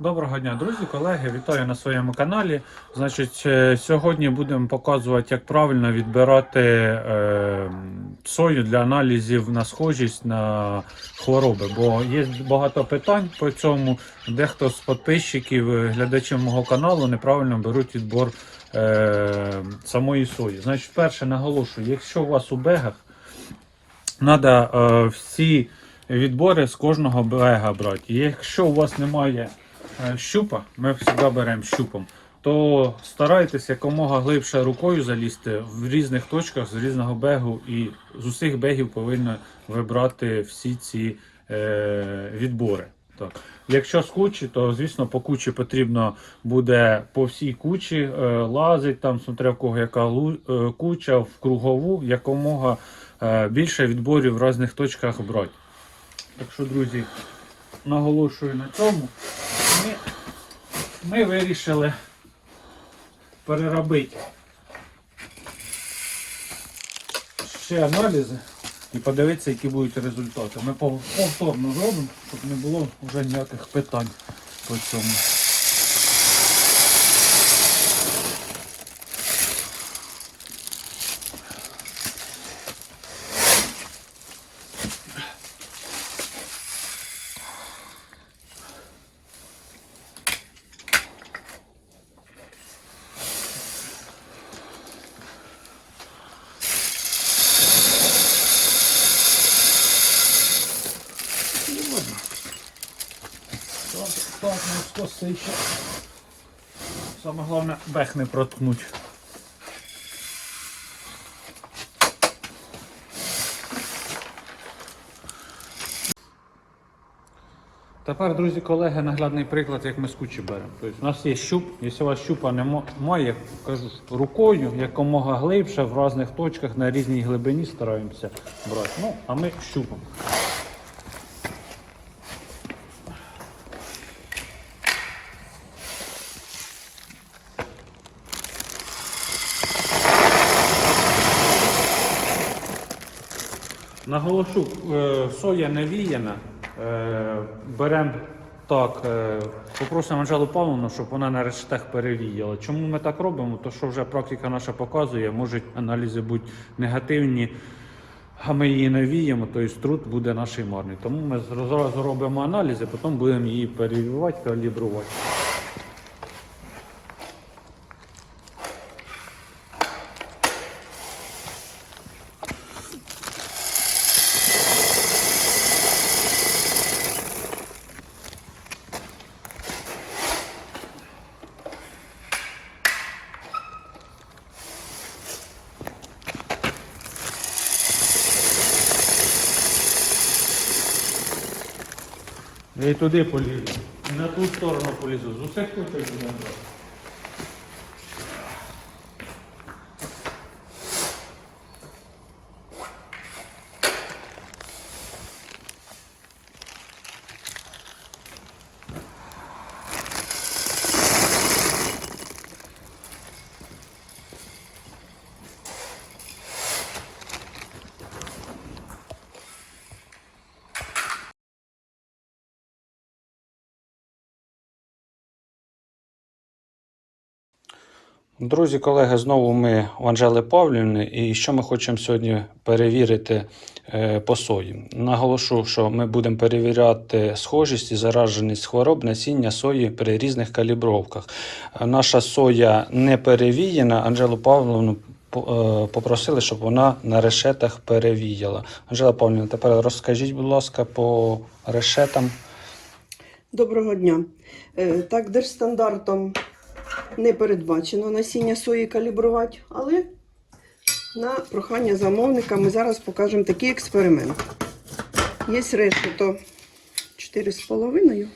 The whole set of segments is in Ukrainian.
Доброго дня, друзі, колеги. Вітаю на своєму каналі. Значить, е, сьогодні будемо показувати, як правильно відбирати е, сою для аналізів на схожість на хвороби. Бо є багато питань по цьому. Дехто з підписчиків, е, глядачів мого каналу неправильно беруть відбор е, самої сої. Значить, перше наголошую, якщо у вас у бегах треба е, всі відбори з кожного бега брати. Якщо у вас немає щупа, ми завжди беремо щупом, то старайтесь якомога глибше рукою залізти в різних точках з різного бегу, і з усіх бегів повинні вибрати всі ці е, відбори. Так. Якщо з кучі, то звісно по кучі потрібно буде по всій кучі е, лазить, там смотря в кого яка лу- е, куча, в кругову, якомога е, більше відборів в різних точках брати. Так що, друзі, наголошую на цьому. Ми, ми вирішили переробити ще аналізи і подивитися, які будуть результати. Ми повторно зробимо, щоб не було вже ніяких питань по цьому. Так, ну скоси ще. Саме головне бех не проткнуть. Тепер, друзі, колеги, наглядний приклад, як ми з кучі беремо. Тобто, у нас є щуп, якщо у вас щупа немає, кажу, рукою якомога глибше в різних точках на різній глибині стараємося брати. Ну, а ми щупом. Наголошу, е, соя не віяна. Е, Беремо так, е, попросимо Анжелу Павловну, щоб вона на рештах перевіяла. Чому ми так робимо? То що вже практика наша показує, можуть аналізи бути негативні, а ми її не віємо, тобто труд буде наш марний. Тому ми зразу робимо аналізи, потім будемо її перевівати, калібрувати. Туди полізу, і на ту сторону полізу. З усіх кутів будемо брати. Друзі, колеги, знову ми у Анжели Павлівни. І що ми хочемо сьогодні перевірити е, по сої? Наголошу, що ми будемо перевіряти схожість і зараженість хвороб насіння сої при різних калібровках. Наша соя не перевіяна. Анжелу Павловну е, попросили, щоб вона на решетах перевіяла. Анжела Павлівна, тепер розкажіть, будь ласка, по решетам. Доброго дня. Е, Так, держстандартом не передбачено насіння сої калібрувати, але на прохання замовника ми зараз покажемо такий експеримент. Є решето 4,5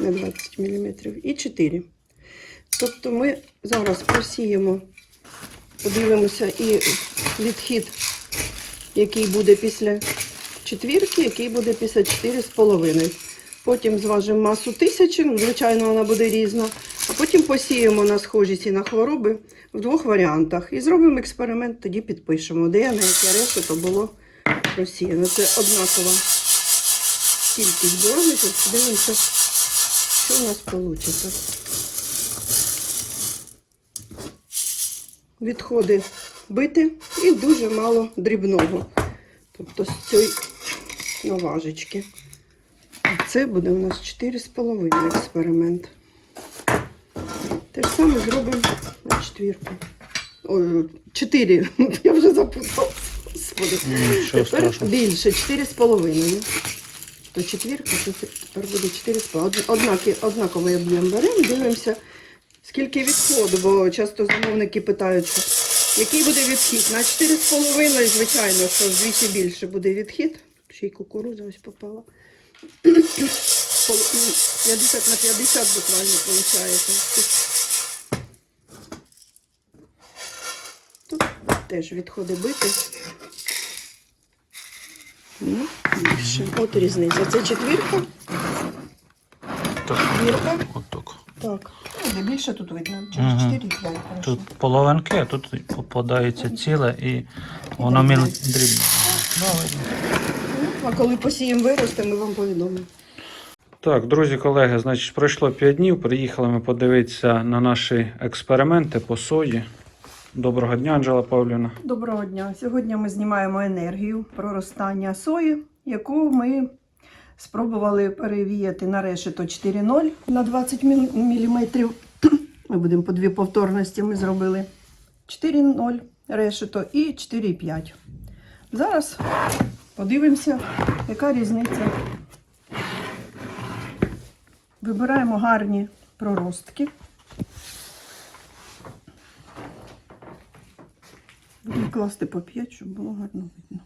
на 20 мм і 4. Тобто ми зараз просіємо, подивимося і відхід, який буде після четвірки, який буде після 4,5. Потім зважимо масу тисячі, ну, звичайно, вона буде різна. А потім посіємо на схожість і на хвороби в двох варіантах. І зробимо експеримент, тоді підпишемо, де на яке решето було розсіяно. Це однакова кількість борошна, подивимося, що у нас вийде. Відходи бити і дуже мало дрібного. Тобто з цієї наважечки. Це буде у нас 4,5 експеримент. Те ж саме зробимо на четвірку. Ой, 4. Я вже запуталася. Тепер страшного. більше, 4,5. То четвірка, то тепер буде 4,5. Однаки, однаковий об'єм беремо, дивимося, скільки відходу, бо часто замовники питають, що який буде відхід. На 4,5, звичайно, що вдвічі більше буде відхід. Ще й кукурудза ось попала. Пол- ну, 50 на 50 буквально виходить. Тут теж відходи бити. Ну, більше. От різниця. Це четвірка, Так, четвірка. отак. Так. Де більше тут видно. Мгм. Через 4 5 Тут половинки, а тут попадається ціле і воно міл дрібне. Ну, видно. А коли посіємо виросте, ми вам повідомимо. Так, друзі, колеги, значить, пройшло 5 днів. Приїхали ми подивитися на наші експерименти по сої. Доброго дня, Анжела Павлівна. Доброго дня. Сьогодні ми знімаємо енергію проростання сої, яку ми спробували перевіяти на решето 4.0 на 20 мм. Ми будемо по дві повторності. Ми зробили 4.0 решето і 4.5. Зараз подивимося, яка різниця. Вибираємо гарні проростки. Будемо класти по 5, щоб було гарно видно.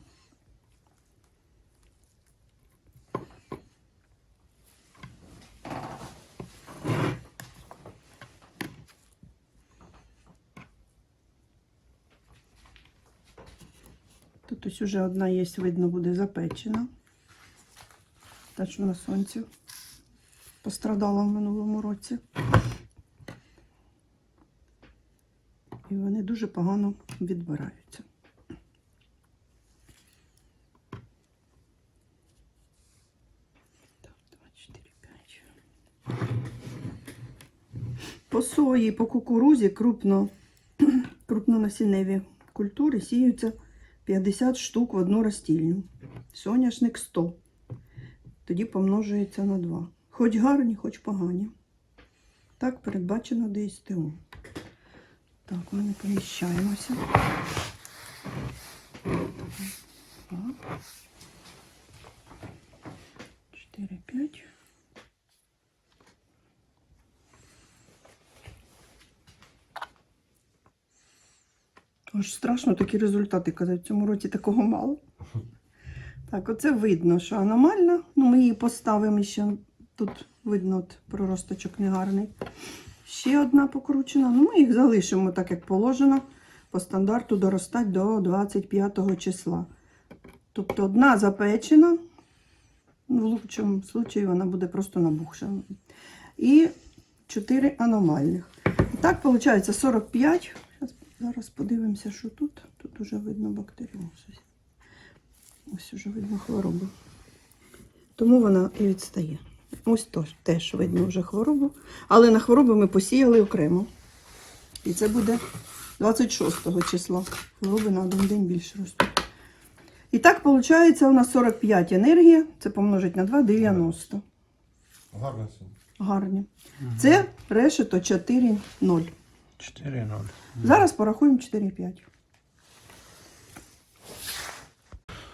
Ось уже одна є, видно, буде запечена. Та, що на сонці пострадала в минулому році. І вони дуже погано відбираються. Так, 2, 4, 5. По сої, по кукурузі крупно, крупнонасінневі культури сіються 50 штук в одну розстільню. Соняшник 100. Тоді помножується на 2. Хоч гарні, хоч погані. Так передбачено ДСТУ. Так, ми не поміщаємося. Два. Чотири, п'ять. Аж страшно такі результати казати. В цьому році такого мало. Так, оце видно, що аномальна. Ну, ми її поставимо ще. Тут видно, от проросточок негарний. Ще одна покручена. Ну, ми їх залишимо так, як положено. По стандарту доростать до 25 числа. Тобто одна запечена. Ну, в лучшому випадку вона буде просто набухша. І 4 аномальних. І так, виходить 45. Зараз, подивимося, що тут. Тут вже видно бактеріоз. Ось вже видно хворобу. Тому вона і відстає. Ось тож, теж видно вже хворобу. Але на хворобу ми посіяли окремо. І це буде 26 числа. Хвороби на один день більше ростуть. І так, виходить, у нас 45 енергія. Це помножить на 2 90. Гарно сьогодні. Гарні. Це решето 4,0. 4-0. Зараз порахуємо 4,5.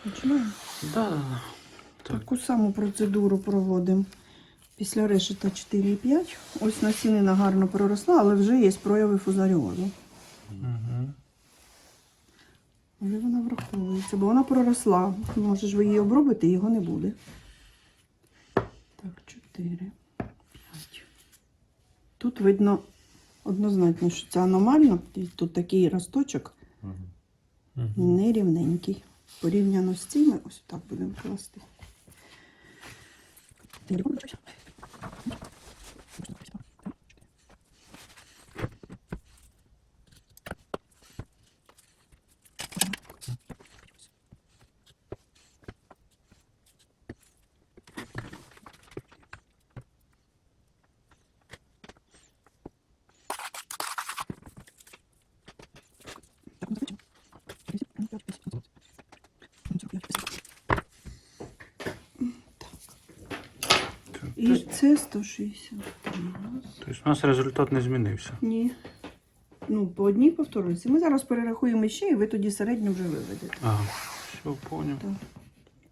Починаємо. Да, да, да. Так. Таку саму процедуру проводимо. Після решета 4,5. Ось насінина гарно проросла, але вже є прояви фузаріозу. Угу. Але вона враховується, бо вона проросла. Може ж ви її обробите, його не буде. Так, 4, 5. Тут видно однозначно, що це аномально. І Тут такий росточок нерівненький. Порівняно з цими, ось так будемо класти. І це 160. Тобто у нас результат не змінився. Ні. Ну, по одній повторюється. Ми зараз перерахуємо ще, і ви тоді середньо вже виведете. Ага, все, поняв. Так.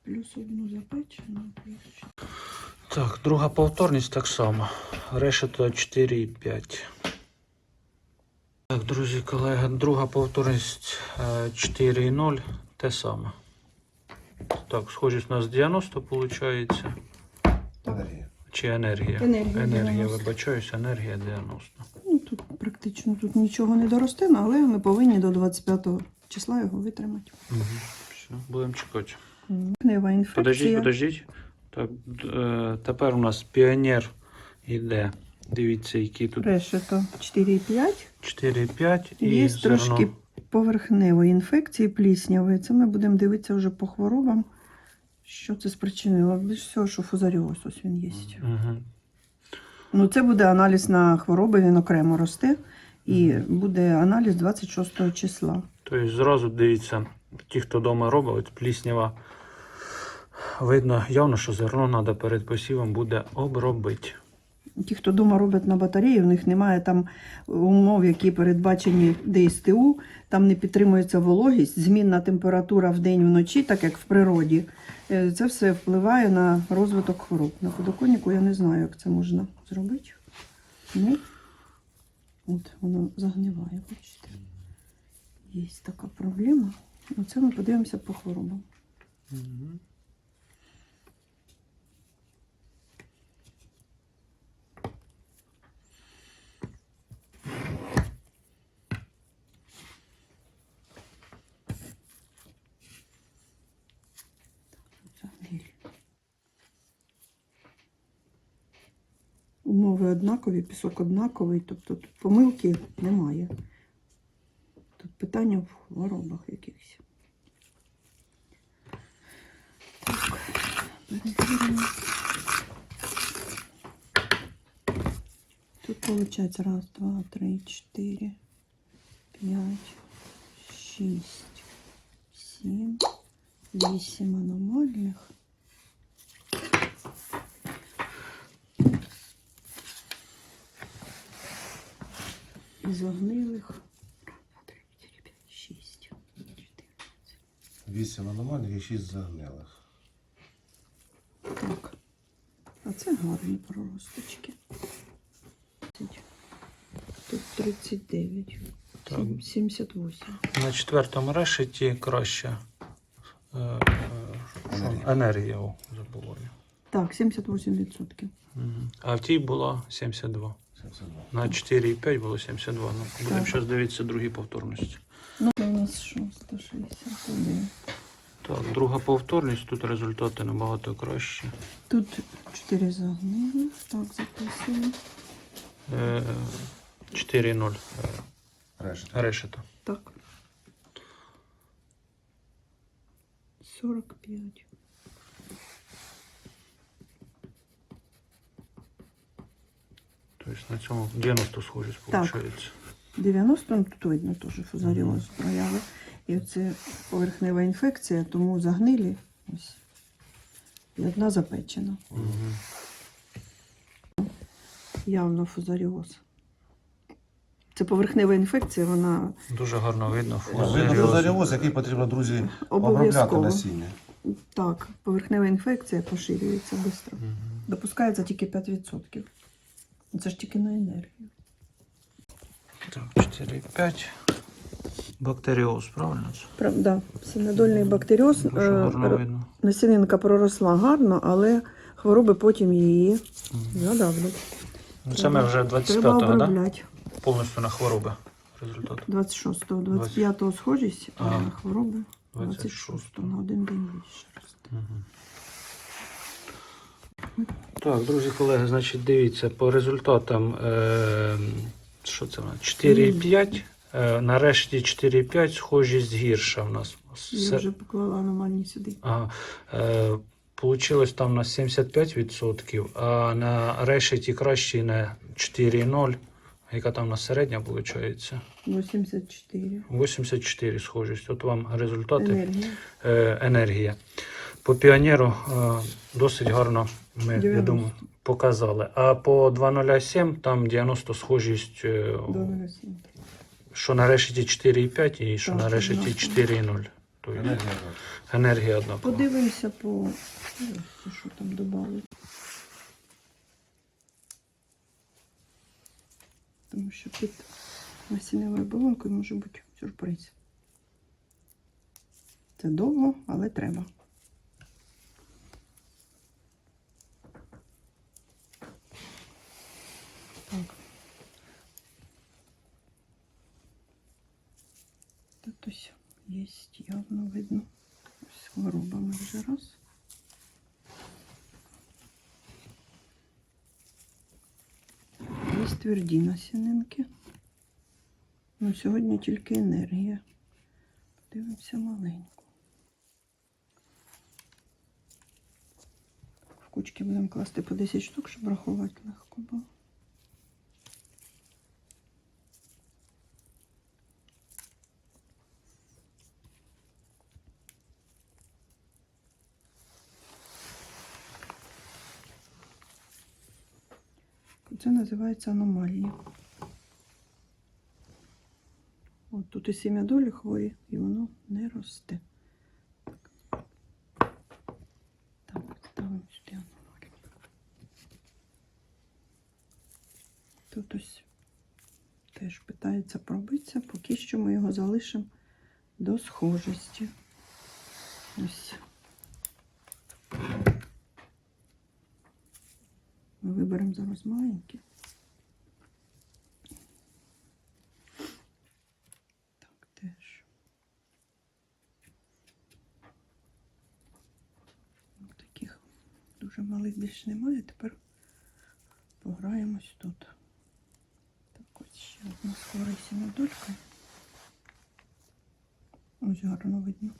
Плюс одну запечену, плюс ще. Так, друга повторність так само. Решето 4,5. Так, друзі, колеги, друга повторність е, 4,0. Те саме. Так, схожість у нас 90 виходить. Чи енергія? Енергія Енергія, 90. вибачаюсь, енергія 90. Ну, тут практично тут нічого не доросте, але ми повинні до 25 числа його витримати. Угу. Все, будемо чекати. Інфекція. Подождіть, подождіть. Так, е, тепер у нас піонер іде. Дивіться, які тут Решето 4,5. 4,5 і Є зерно. трошки поверхневої інфекції пліснявої. Це ми будемо дивитися вже по хворобам, що це спричинило. Більш всього, що фузаріоз ось він є. Угу. Ну, це буде аналіз на хвороби, він окремо росте. І буде аналіз 26 числа. Тобто зразу дивіться, ті, хто вдома робить, пліснява. Видно явно, що зерно треба перед посівом буде обробити. Ті, хто вдома роблять на батареї, у них немає там умов, які передбачені ДСТУ, там не підтримується вологість, змінна температура вдень вночі, так як в природі. Е, Це все впливає на розвиток хвороб. На подоконнику я не знаю, як це можна зробити. Ну, от воно загниває, бачите. Є така проблема. Оце ми подивимося по хворобам. Загнилі. Умови однакові, пісок однаковий, тобто тут помилки немає. Тут питання в хворобах якихось. Так, перевіримо. Тут виходить раз, два, три, чотири, п'ять, шість, сім, вісім аномальних. І загнилих. Раз, два, три, шість. Вісім аномальних і шість загнилих. Так. А це гарні проросточки. Тут 39. Так. Сім- 78. На четвертому решеті краще е, е, що? Енергія. забуваю. Так, 78%. Мгм. А в тій було 72. 72. На 4,5 було 72. Ну, будемо зараз дивитися другі повторності. Ну, у нас що? 161. Так, друга повторність, тут результати набагато кращі. Тут 4 загнили. Так, записуємо. Е, 4,0 е, решета. Так. 45. Тобто на цьому 90 схожість виходить. 90, ну тут видно теж фузаріоз прояви. І це поверхнева інфекція, тому загнилі. Ось. І одна запечена. Угу. Явно фузаріоз. Це поверхнева інфекція, вона Дуже гарно видно. Видно фузаріоз. фузаріоз, який потрібно, друзі, обробляти обов'язково. насіння. Так, поверхнева інфекція поширюється швидко. Мгм. Допускається тільки 5%. Це ж тільки на енергію. Так, 4,5. Бактеріоз, правильно? Правда, синодольний бактеріоз. Е. Насінинка проросла гарно, але хвороби потім її задавлять. Ну, Це ми вже 25-го, да? Повністю на хвороби результат. 26-го, 25-го схожість, а на хвороби 26-го. 26-го на один день більше росте. Так, друзі, колеги, значить, дивіться, по результатам, е, що це у 4,5. Е, нарешті 4,5 схожість гірша в нас. Я вже поклала аномальні сюди. Ага. Е, Получилось там на 75%, а на решеті краще на 4,0. Яка там на середня виходить? 84. 84 схожість. От вам результати Енергія. е, енергія. По піонеру е, досить гарно ми, я думаю, показали. А по 2.07 там 90 схожість, е, До 0,7. що на решеті 4,5 і що Так, на решеті 4,0. Тобто Енергія енергія одна. Подивимося по що там додали. Тому що під насінневою оболонкою може бути сюрприз. Це довго, але треба. Так. Тут ось є явно видно. Ось хворобами вже раз. Є тверді насінинки. Ну, сьогодні тільки енергія. Подивимося маленьку. В кучки будемо класти по 10 штук, щоб рахувати легко було. Це називається аномалії. От тут і сім'я долі хворі, і воно не росте. Так, ставимо сюди аномалію. Тут ось теж питається пробитися, поки що ми його залишимо до схожості. Ось. Ми виберемо зараз маленькі. Так, теж. Ну, Таких малих більш немає. Тепер пограємось тут. Так, ось ще одна скорися долька. Ось гарно видно.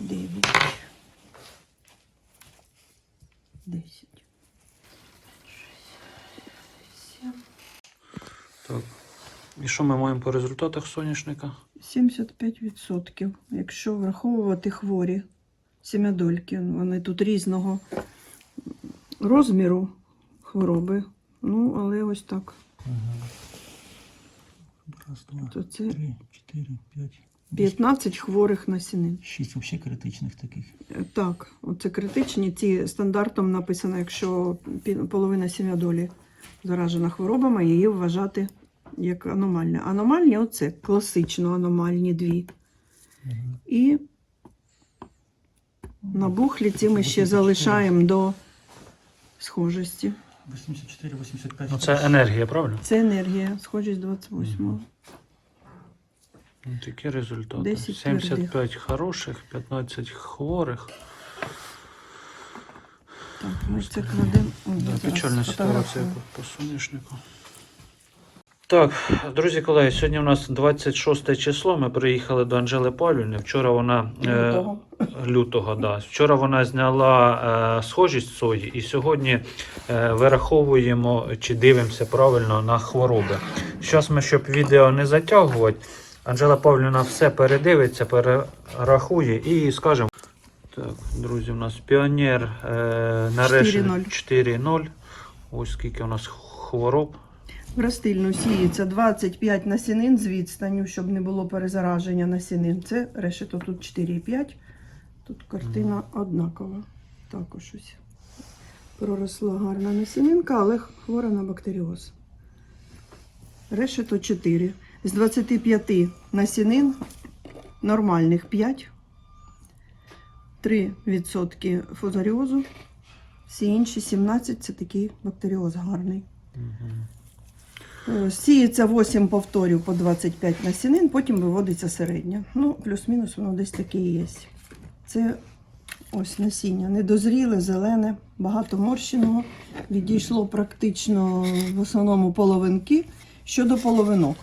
Дев'ять, десять, шість, сім. Так. І що ми маємо по результатах соняшника? 75%, якщо враховувати хворі сім'ядольки. Вони тут різного розміру хвороби. Ну, але ось так. Раз, два, То це три, чотири, п'ять, 15 хворих насінин. шість взагалі критичних таких. Е, Так, оце критичні. Ці стандартом написано, якщо половина сім'ядолі заражена хворобами, її вважати як аномальне. Аномальні оце класично аномальні дві. І набухлі ці ми ще залишаємо до схожості. 84, 85. Ну, це енергія, правильно? Це енергія, схожість 28-го. Ну, Такі результати. 10 75 хороших, 15 хворих. Так, ми це кладемо. Да, печальна ситуація по, по соняшнику. Так, друзі колеги, сьогодні у нас 26 число. Ми приїхали до Анжели Павлівни. Вчора вона е, Лютого. лютого, да. Вчора вона зняла е, схожість сої, і сьогодні е, вираховуємо чи дивимося правильно на хвороби. Зараз ми, щоб відео не затягувати, Анжела Павлівна все передивиться, перерахує і скажемо. Так, друзі, у нас піонер е, нарешті 4:0. 4-0. Ось скільки у нас хвороб. В Ростильну сіється 25 насінин з відстанню, щоб не було перезараження насінин. Це решето тут 4,5. Тут картина однакова. Також ось проросла гарна насінинка, але хвора на бактеріоз. Решето 4. З 25 насінин нормальних 5. 3% фузаріозу. Всі інші 17 це такий бактеріоз гарний. Е, Сіється 8 повторів по 25 насінин, потім виводиться середня. Ну, плюс-мінус воно десь таке і є. Це ось насіння. Недозріле, зелене, багато морщеного. Відійшло практично в основному половинки. Щодо половинок.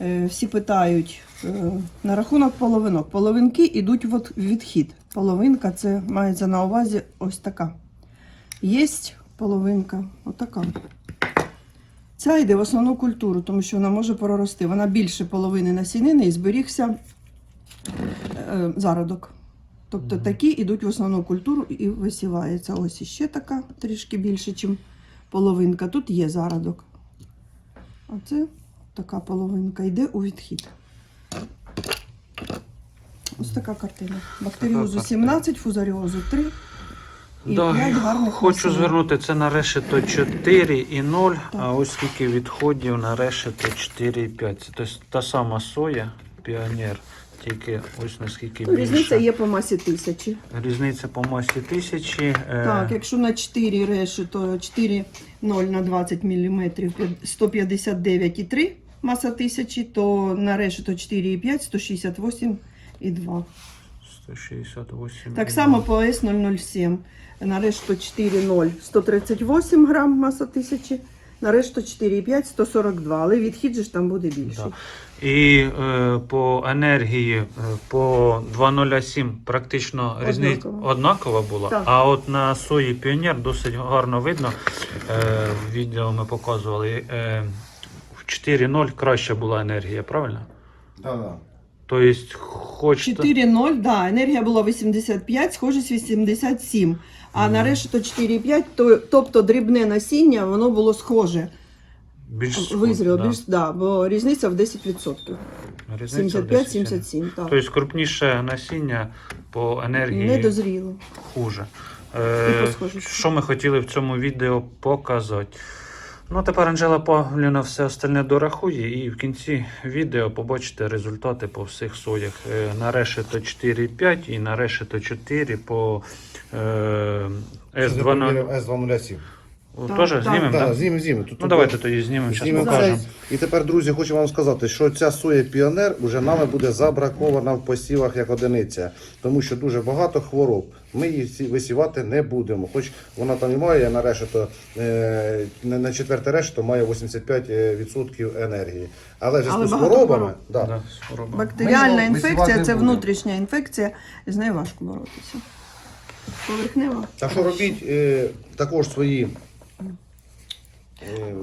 Е, Всі питають е, на рахунок половинок. Половинки йдуть в відхід. Половинка це мається на увазі ось така. Є половинка. Отака. Ця йде в основну культуру, тому що вона може прорости. Вона більше половини насінини і зберігся е, зародок. Тобто такі йдуть в основну культуру і висівається. Ось іще така, трішки більше, ніж половинка. Тут є зародок. Оце така половинка йде у відхід. Ось така картина. Бактеріозу 17, фузаріозу 3. Да, хочу звернути це на решето 4 і 0, Так. а ось скільки відходів на решето 4 і 5. Це тобто та сама соя, піонер, тільки ось наскільки Ну, Різниця є по масі тисячі. Різниця по масі тисячі. е, Так, якщо на 4 реші, то 4 0 на 20 мм 159,3 маса тисячі, то на решето 4,5 168,2. 168. Так само по С007. На решту 4,0 138 грам маса тисячі, на решту 4,5 142, але відхід же ж там буде більший. Да. І е, по енергії е, по 207 практично різниця однакова була. Так. А от на сої піонер досить гарно видно. Е, в відео ми показували. Е, в 4.0 краща була енергія, правильно? Так, так. Тобто, хоч 4,0, да, енергія була 85, схожість 87. А на решето 4,5, то, тобто дрібне насіння, воно було схоже. більш Визріло, да. більш, да, бо різниця в 10%. Різниця в 75-77, так. Тобто крупніше насіння по енергії Не дозріло. хуже. Е, що ми хотіли в цьому відео показати? Ну, тепер Анжела Павлівна все остальне дорахує, і в кінці відео побачите результати по всіх соях. Е, На решето 4,5 і на решето 4 по е, S2. С207. Так, Теж так. знімемо, Так, так? знімемо, знімемо. Тут Ну давайте тоді знімемо, зараз покажемо. І тепер, друзі, хочу вам сказати, що ця соя піонер вже нами буде забракована в посівах як одиниця, тому що дуже багато хвороб. Ми її всі висівати не будемо. Хоч вона там і має на решето, е, на четверте решето має 85% енергії. Але в з хворобами, да, Да. Бактеріальна Ми інфекція це внутрішня інфекція, з нею важко боротися. Поверхнева. Так що робіть е, також свої е,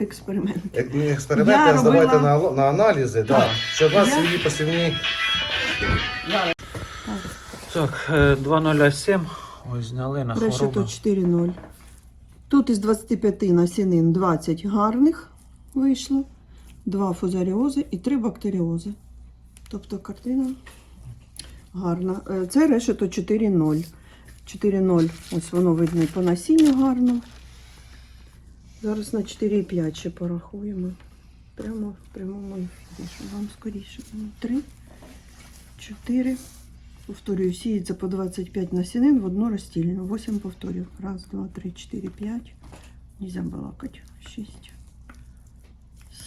експерименти, Я здавайте робила- на, на аналізи, да, щоб у вас свої посівні. Так, е, 207. Ось зняли на Решето хворобу. 4,0. Тут із 25 насінин 20 гарних вийшло, 2 фузаріози і 3 бактеріози. Тобто картина гарна. Е, Це решето 4,0. 4,0. Ось воно видно і по насінню гарно. Зараз на 4,5 ще порахуємо. Прямо в прямому ефірі, щоб вам скоріше. 3, 4. Повторюю, сіється по 25 насінин в одну розстільну. 8 повторів. Раз, два, три, чотири, п'ять. Нельзя балакать. 6,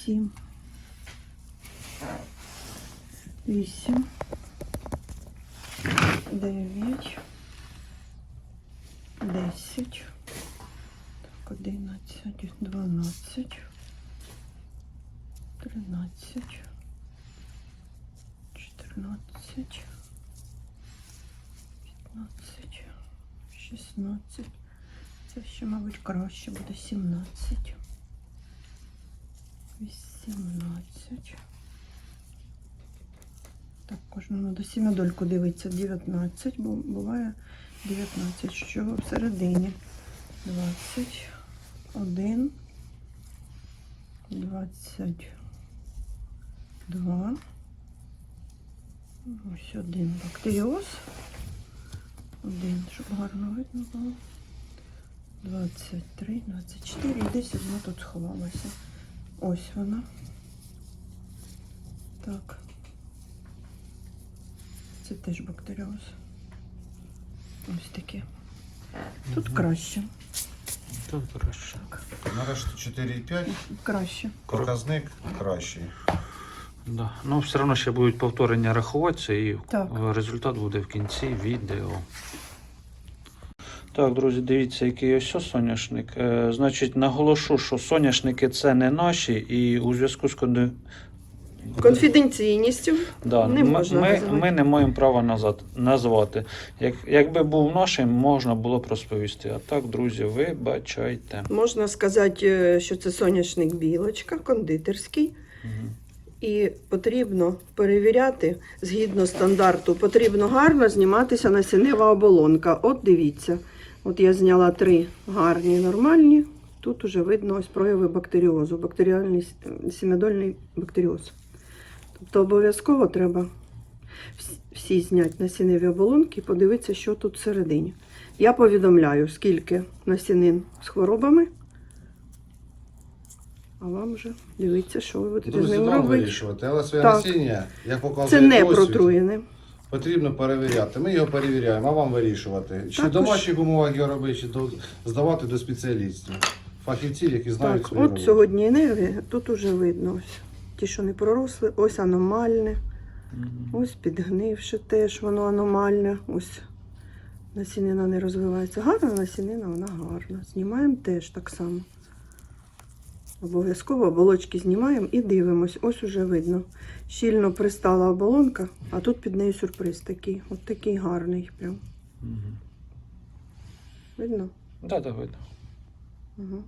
7, 8, 9, 10, так, 11, 12, 13, 14, 15, 16. Це ще, мабуть, краще буде 17. 18. Так, кожному до сімидольку дивиться 19, бо буває 19, що всередині 21, 22. Ось один бактеріоз. Один, щоб гарно видно було. 23, 24 і десь одна тут сховалася. Ось вона. Так. Це теж бактеріоз. Ось таке. Тут краще. Тут краще. Нарешті 4,5, Краще. показник кращий. Да. Ну, все одно ще будуть повторення рахуватися і Так. результат буде в кінці відео. Так, друзі, дивіться, який ось ось соняшник. Е, значить, наголошу, що соняшники це не наші, і у зв'язку з конди... Конфіденційністю Да, Не ми, можна ми, називати. ми не маємо права назад, назвати. Як, якби був нашим, можна було б розповісти. А так, друзі, вибачайте. можна сказати, е, що це соняшник білочка, кондитерський. Мгм. І потрібно перевіряти згідно стандарту. Потрібно гарно зніматися насіннева оболонка. От дивіться, от я зняла три гарні, нормальні. Тут уже видно ось прояви бактеріозу, бактеріальний сінодольний бактеріоз. Тобто обов'язково треба всі зняти насінневі оболонки і подивитися, що тут всередині. Я повідомляю, скільки насінин з хворобами. А вам вже дивіться, що ви будете з ним вам робити. вирішувати. Але своє Так. насіння, як показує Це не досвід, протруєне. потрібно перевіряти. Ми його перевіряємо, а вам вирішувати. Чи в Також- домашніх умовах його робити, чи до- здавати до спеціалістів. Фахівців, які знають Так, свою от роботу. сьогодні енергія, тут уже видно ось. Ті, що не проросли, ось аномальне, ось підгнивши теж, воно аномальне. Ось насінина не розвивається. Гарна насінина, вона гарна. Знімаємо теж так само. Обов'язково оболочки знімаємо і дивимось. Ось уже видно. Щільно пристала оболонка, а тут під нею сюрприз такий. От такий гарний. Прям. Угу. Видно? Да, да, видно. Угу.